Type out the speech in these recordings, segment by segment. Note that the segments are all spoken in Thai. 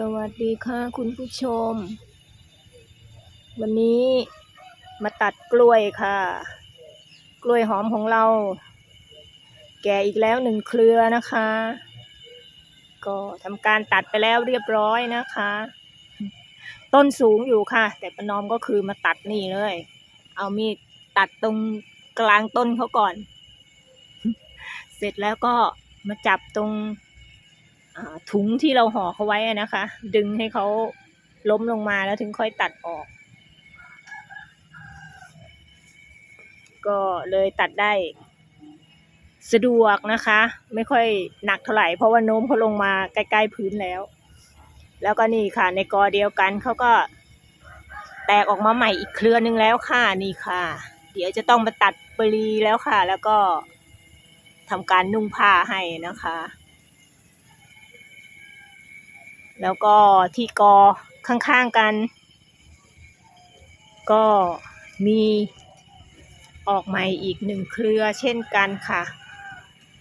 สวัสดีค่ะคุณผู้ชม วันนี้มาตัดกล้วยค่ะ กล้วยหอมของเรา แก่อีกแล้วหนึ่งเครือนะคะ ก็ทำการตัดไปแล้วเรียบร้อยนะคะ ต้นสูงอยู่ค่ะ แต่ประนอมก็คือมาตัดนี่เลย เอามีดตัดตรงกลางต้นเขาก่อน เสร็จแล้วก็มาจับตรง ถุงที่เราห่อเขาไว้นะคะ ดึงให้เขาล้มลงมาแล้วถึงค่อยตัดออก ก็เลยตัดได้ สะดวกนะคะ ไม่ค่อยหนักเท่าไหร่เพราะว่าโน้มเขาลงมาใกล้ๆพื้นแล้ว แล้วก็นี่ค่ะ ในกอเดียวกันเขาก็แตกออกมาใหม่อีกเครือนึงแล้วค่ะนี่ค่ะ เดี๋ยวจะต้องมาตัดปลีแล้วค่ะ แล้วก็ทำการนุ่งผ้าให้นะคะ แล้วก็ที่กอข้างๆกัน ก็มีออกใหม่อีกหนึ่งเครือเช่นกันค่ะ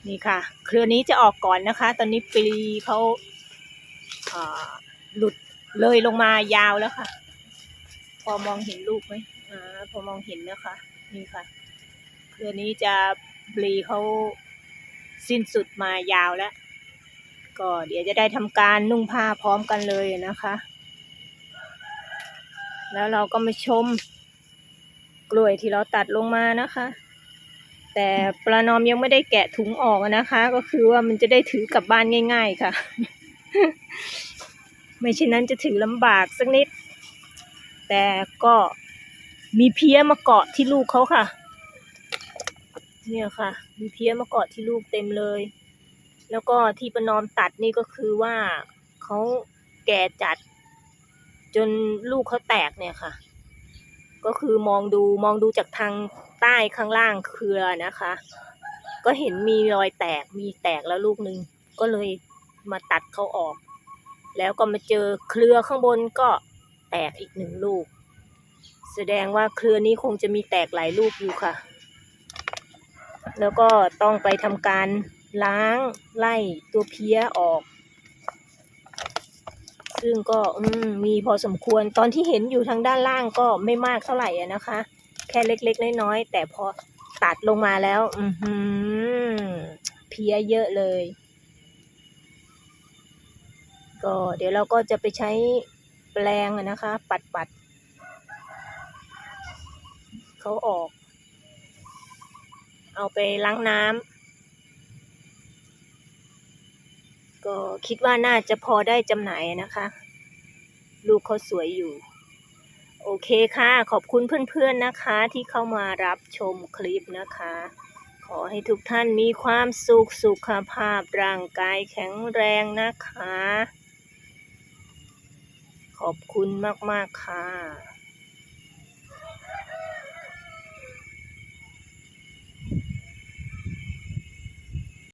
นี่ค่ะ เครือนี้จะออกก่อนนะคะ ตอนนี้ปลีเขาาหลุดเลยลงมายาวแล้วค่ะ พอมองเห็นลูกไหมอ่าพอมองเห็นนะคะ นี่ค่ะ เครือนี้จะปลีเขาสิ้นสุดมายาวแล้ว ก็เดี๋ยวจะได้ทำการนุ่งผ้าพร้อมกันเลยนะคะ แล้วเราก็มาชมกล้วยที่เราตัดลงมานะคะ แต่ประนอมยังไม่ได้แกะถุงออกนะคะ ก็คือว่ามันจะได้ถือกลับบ้านง่าย ๆค่ะ ไม่เช่นนั้นจะถือลำบากสักนิด แต่ก็มีเพี้ยมาเกาะที่ลูกเขาค่ะ เนี่ยค่ะ มีเพี้ยมาเกาะที่ลูกเต็มเลย แล้วก็ที่ประนอมตัดนี่ก็คือว่าเขาแก่จัด จนลูกเขาแตกเนี่ยค่ะ ก็คือมองดูมองดูจากทางใต้ข้างล่างเครือนะคะ ก็เห็นมีรอยแตกมีแตกแล้วลูกหนึ่งก็เลยมาตัดเขาออก แล้วก็มาเจอเครือข้างบนก็แตกอีกหนึ่งลูก แสดงว่าเครือนี้คงจะมีแตกหลายลูกอยู่ค่ะ แล้วก็ต้องไปทำการ ล้างไล่ตัวเพี้ยออก ซึ่งก็อืมีพอสมควรตอนที่เห็นอยู่ทางด้านล่างก็ไม่มากเท่าไหร่อะนะคะ แค่เล็กๆน้อยๆแต่พอตัดลงมาแล้ว อืเพี้ยเยอะเลย ก็เดี๋ยวเราก็จะไปใช้แปลงอะนะคะ ปัดปัดเขาออก เอาไปล้างน้ำ ก็คิดว่าน่าจะพอได้จำหน่ายนะคะ ลูกเขาสวยอยู่ โอเคค่ะ ขอบคุณเพื่อนๆนะคะ ที่เข้ามารับชมคลิปนะคะ ขอให้ทุกท่านมีความสุขสุขภาพร่างกายแข็งแรงนะคะ ขอบคุณมากๆค่ะ